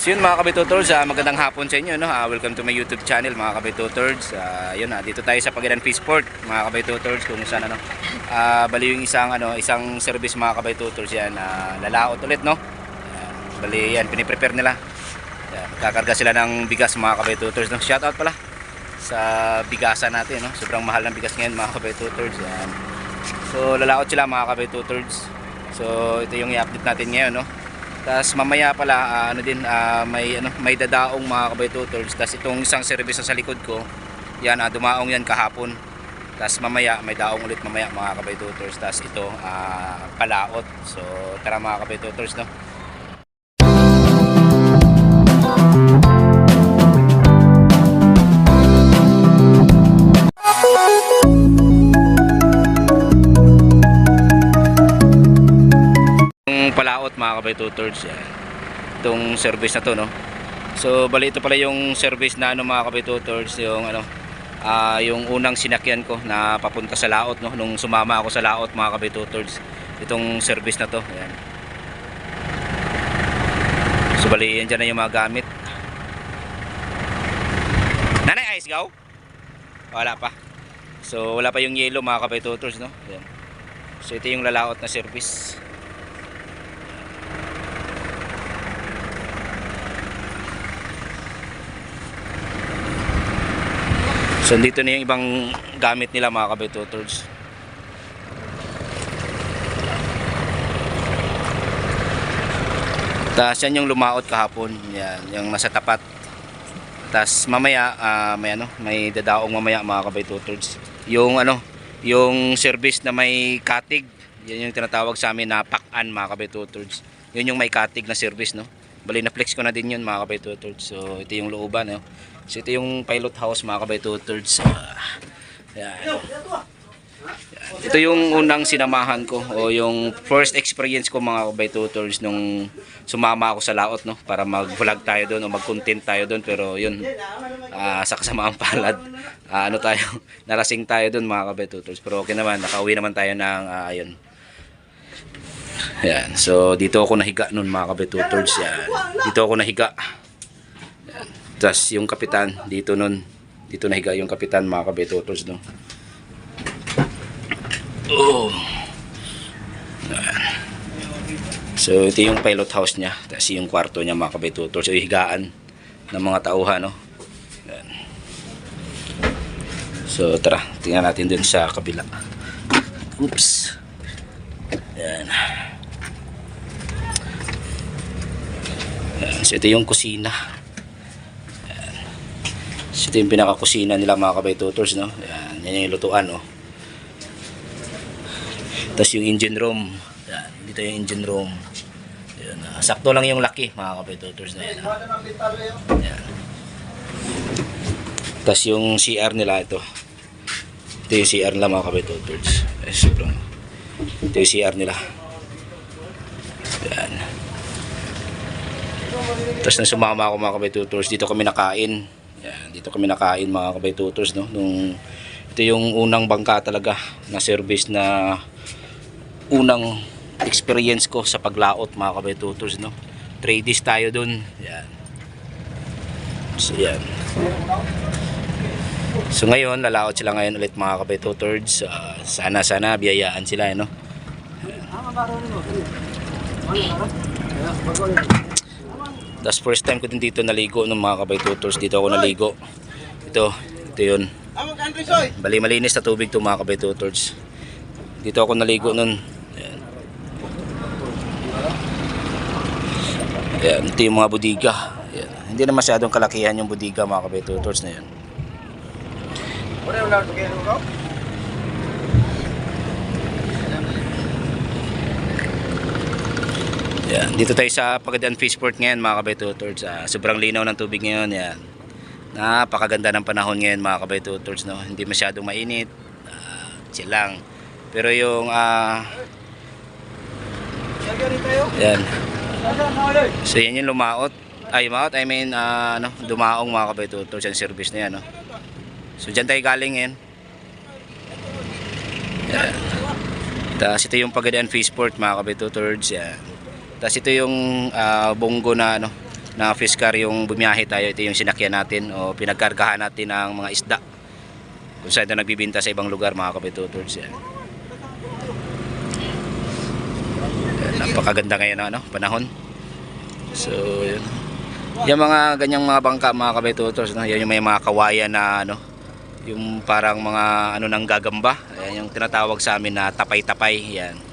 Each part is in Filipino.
So yun mga kabitutors, ah, magandang hapon sa inyo. No? Ah, welcome to my YouTube channel mga kabitutors. Ah, yun, ah, dito tayo sa Pagailan Fishport mga kabitutors kung saan ano, ah, bali yung isang, ano, isang service mga kabitutors yan. ah, lalaot ulit no. Ayan, bali yan, piniprepare nila. Yan, kakarga sila ng bigas mga kabitutors. No? Shout out pala sa bigasan natin. No? Sobrang mahal ng bigas ngayon mga kabitutors. Yan. So lalaot sila mga kabitutors. So ito yung i-update natin ngayon. No? Tapos mamaya pala ah, ano din ah, may ano may dadaong mga kabaytutors. Tapos itong isang service sa likod ko, yan ah, dumaong yan kahapon. Tapos mamaya may daong ulit mamaya mga kabaytutors. Tapos ito ah, palaot. So tara mga kabaytutors no. Mga kabaytutors. Yan. Itong service na to no. So bali ito pala yung service na ano mga kabaytutors yung ano ah yung unang sinakyan ko na papunta sa laot no nung sumama ako sa laot mga kabaytutors. Itong service na to. Yan. So bali yan dyan na yung mga gamit. Nanay ice gaw? Wala pa. So wala pa yung yellow mga kabaytutors no. Yan. So ito yung lalaot na service. So dito na yung ibang gamit nila mga kabitutors. Tapos yan yung lumaot kahapon. Yan, yung nasa tapat. Tapos mamaya ah, may ano, may dadaong mamaya mga kabitutors. Yung ano, yung service na may katig. Yan yung tinatawag sa amin na pakan mga kabitutors. Yun yung may katig na service no. Bali na flex ko na din yun mga kabitutors. So ito yung looban no. So ito yung pilot house mga kabitutors. Ah, yan. Yan. Ito yung unang sinamahan ko o yung first experience ko mga kabitutors nung sumama ako sa laot no para mag-vlog tayo doon o mag-content tayo doon pero yun ah, sa kasamaang palad ah, ano tayo narasing tayo doon mga kabitutors pero okay naman nakauwi naman tayo ng ah, ayun yan so dito ako nahiga noon mga kabitutors yan dito ako nahiga yan. tas yung kapitan dito noon dito nahiga yung kapitan mga kabitutors no oh. So ito yung pilot house niya. Tapos yung kwarto niya mga kabitutor. So yung higaan ng mga tauhan. No? Yan. So tara, tingnan natin dun sa kabila. Oops. Yan. Yan. So ito yung kusina. Yan. So ito yung pinakakusina nila mga kabitutors. No? Yan. Yan yung lutuan. No? Tapos yung engine room. Yan. Dito yung engine room. Yan. ah, sakto lang yung laki mga kapitutors na yan. ah. Tapos yung CR nila ito. Ito yung CR nila mga. Eh, sobrang. Ito yung CR nila. Yan. Tapos nang sumama ako mga kapitutors, dito kami nakain. Yan. Dito kami nakain mga kapitutors. No? Nung, ito yung unang bangka talaga na service na unang experience ko sa paglaot mga kabay-tutors no 3 days tayo dun yan so yan so ngayon lalaot sila ngayon ulit mga kabay-tutors Ah, sana sana biyayaan sila eh, no That's first time ko din dito naligo ng mga kabay-tutors dito ako naligo ito ito yun bali malinis na tubig to mga kabay-tutors dito ako naligo nun Ayan. Ayan, ito yung mga budiga. Ayan. Hindi na masyadong kalakihan yung budiga mga kabetutors na yan. Ayan. Dito tayo sa Pagadian Fishport ngayon mga kabetutors. Ah, sobrang linaw ng tubig ngayon. Ayan. Napakaganda ng panahon ngayon mga kabetutors. No? Hindi masyadong mainit. Ah, chill lang. Pero yung ah, Ayan. So yan yung lumaot. Ay, lumaot. I mean, ah, ano, dumaong mga kabaytutor sa service na yan. No? So dyan tayo galing ngayon. Yan. Tapos ito yung Pagadian Fishport mga kabaytutors. Yan. Tapos ito yung ah, bonggo na ano, na fish yung bumiyahe tayo. Ito yung sinakyan natin o pinagkargahan natin ng mga isda. Kung saan na nagbibinta sa ibang lugar mga kabitutors. Yan. Yan, napakaganda ngayon ng ano, panahon. So, yun. Yung mga ganyang mga bangka mga kabitutors, no? yan yung may mga kawayan na ano, yung parang mga ano nang gagamba. Ayan yung tinatawag sa amin na tapay-tapay. Yan.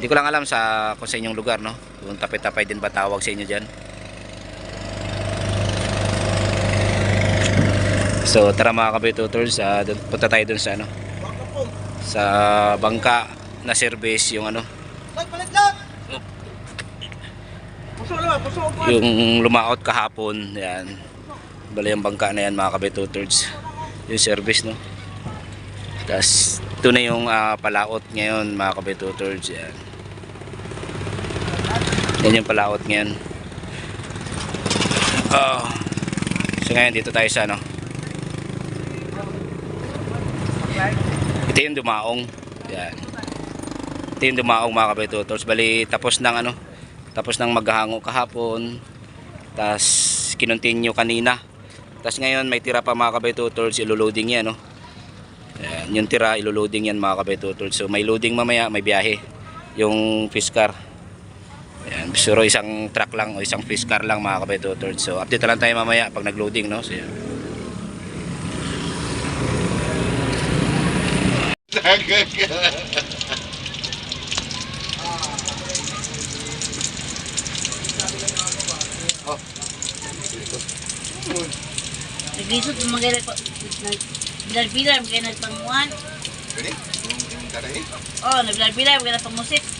Hindi ko lang alam sa kung sa inyong lugar, no? Kung tapay-tapay din ba tawag sa inyo diyan. So, tara mga kabitutors, uh, punta tayo dun sa ano, sa bangka na service yung ano, yung lumaot kahapon, yan. Bali yung bangka na yan mga kabitutors. Yung service, no? Tapos, ito na yung ah, palaot ngayon mga kabitutors, yan. Yan yung palaot ngayon. Oh. So ngayon dito tayo sa ano. Ito yung dumaong. Yan. Ito yung dumaong mga kabitutors. Bali tapos ng ano. Tapos ng maghahango kahapon. Tapos kinontinue kanina. Tapos ngayon may tira pa mga kabitutors. Iloloading yan no. Yan. Yung tira iloloading yan mga kabitutors. So may loading mamaya may biyahe. Yung fish car. Pero isang truck lang o isang fish car lang mga kabay So update na lang tayo mamaya pag nag-loading no. So, yan. Nagisot yung mga gala ko. Bilar-bilar, mga nagpanguhan. Ini? Yung karay? Oh, nagbilar-bilar, mga nagpangusit.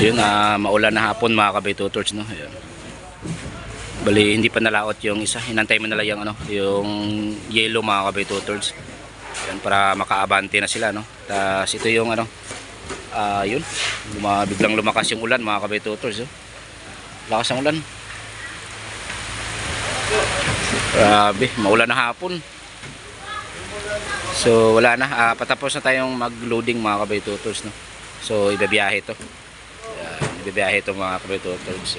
So yun, ah, maulan na hapon mga kabitutors no. Ayan. Bali hindi pa nalaot yung isa. Hinantay mo na lang yung ano, yung yellow mga kabitutors. Yan para makaabante na sila no. Tapos ito yung ano, ah yun, luma, biglang lumakas yung ulan mga kabitutors. Oh. Lakas ng ulan. Grabe, maulan na hapon. So wala na, ah, patapos na tayong mag-loading mga kabitutors no. So ibabiyahe to. Yan, ibibiyahe ito mga kabitutors.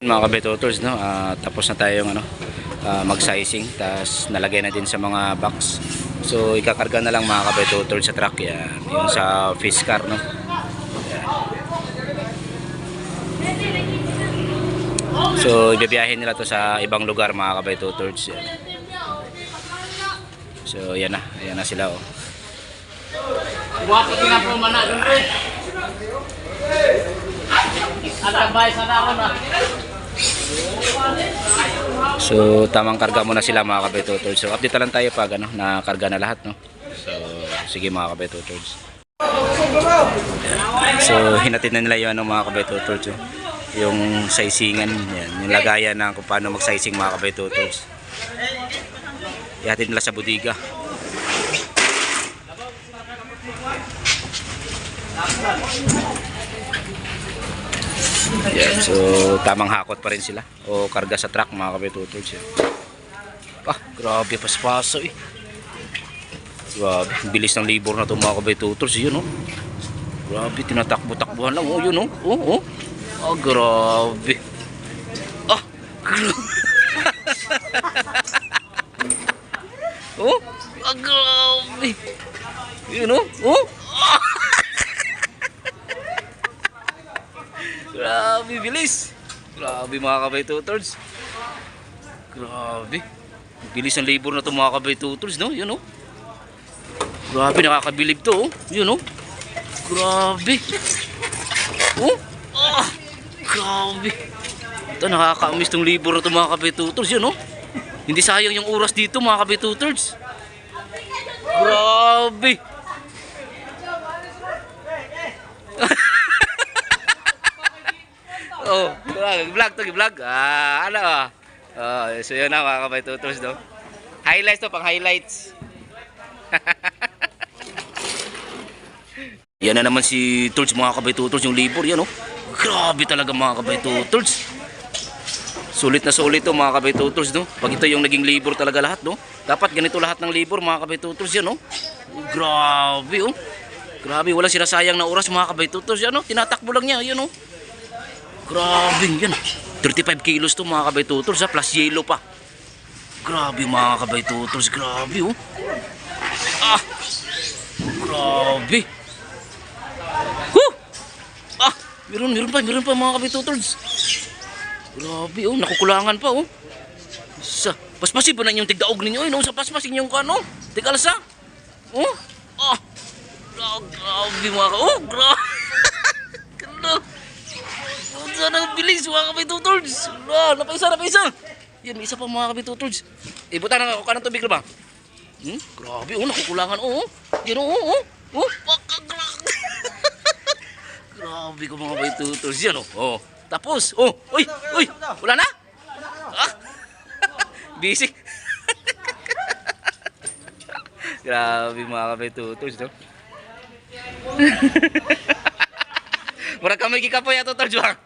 Mga kabitutors, no? ah, tapos na tayong ano, ah, mag-sizing. Tapos nalagay na din sa mga box. So ikakarga na lang mga kabitutors sa truck. Yan, yung sa fish car. No? So ibibiyahe nila to sa ibang lugar mga kabitutors. Yan. So yan na, ayan na sila oh. Kita po mana dun eh. Ada bay sa ako na. So tamang karga muna sila mga kabitutors. So update na lang tayo pag ano, nakarga na lahat no. So sige mga kabitutors. So hinatid na nila yung ano, mga kabitutors. Oh. Yung sizingan, yan, yung lagayan na kung paano mag-sizing mga kabitutors. Ihatid nila sa budiga. Yeah, so tamang hakot pa rin sila o karga sa truck mga kabitutods yan. Ah, grabe paspaso eh. Grabe, bilis ng libor na ito mga kabitutods yun oh. Grabe, tinatakbo-takbuhan lang oh yun oh. Oh, oh. Ah, grabe. Ah, grabe. oh, ah, grabe. Yun oh. Oh. Grabe, bilis. Grabe mga kabay-tutords. Grabe. Bilis ng labor na ito mga kabay-tutords, no? Yun, oh. Grabe, nakakabilib to, oh. Yun, oh. Grabe. Oh. Ah. Grabe. Ito, nakaka-miss tong labor na ito mga kabay-tutords, yun, oh. Hindi sayang yung oras dito mga kabay-tutords. Grabe. Oh, vlog, vlog to, vlog. Ah, ano ah. Oh, so yun na mga kabay tutors do. Highlights to, pang highlights. yan na naman si Torch mga kabay tutors yung labor yan oh. Grabe talaga mga kabay tutors. Sulit na sulit to mga kabay tutors no. Pag ito yung naging labor talaga lahat no. Dapat ganito lahat ng labor mga kabay tutors yan oh. Grabe oh. Grabe, wala sinasayang na oras mga kabay tutors yan oh. Tinatakbo lang niya yan oh. Grabe yan. 35 kilos to mga kabay tutors ha, plus yellow pa. Grabe mga kabay tutors, grabe oh. Ah! Grabe. Huh! Ah! Meron, meron pa, meron pa mga kabay tutors. Grabe oh, nakukulangan pa oh. Sa, paspasin pa na yung tigdaog ninyo eh, no? Sa paspasin yung kano, tigalsa. Oh! Ah! Grabe mga ka, oh! Grabe! Ganda! Sana ang bilis mga kabitutords. Ah, napaisa, napaisa. Yan, isa pa mga kabitutords. Eh, buta na ako ka ng tubig ba? Hmm? Grabe, oh, nakukulangan, oh. oh. Yan, oh, oh. Oh, Waka, gra- Grabe ko mga kabitutords. Yan, oh. oh. Tapos, oh, uy, uy, wala na? Ah? Busy. Grabe mga kabitutords, no? Murag kami kikapoy ato tarjuang.